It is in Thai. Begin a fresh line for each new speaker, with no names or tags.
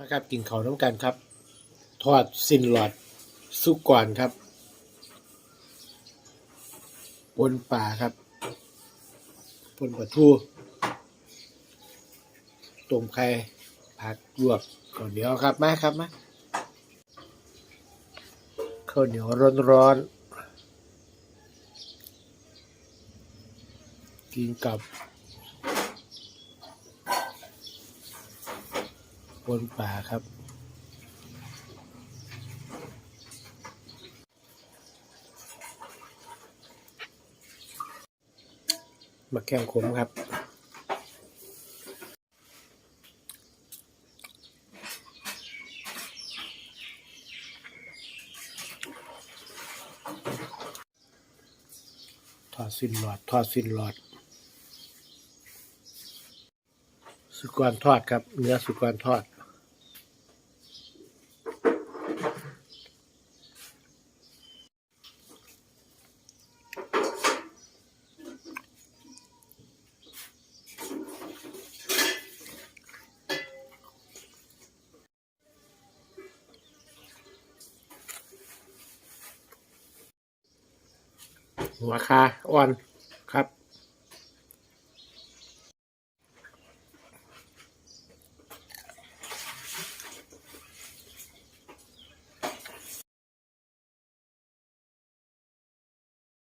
นะครับกินเขาน้ำกันครับ ทอดสินหลอดสุกก่อนครับปนป่าครับปนปลาทูต้มไข่ผักลวกข้าวเหนียวครับมาครับมาข้าวเหนียวร้อนๆกินกับ ปนป่าครับ มาแกงขมครับทอดสิ้นหลอดทอดสิ้นหลอด สุกรทอดครับ เนื้อสุกรทอด หัวคาอ่อนครับ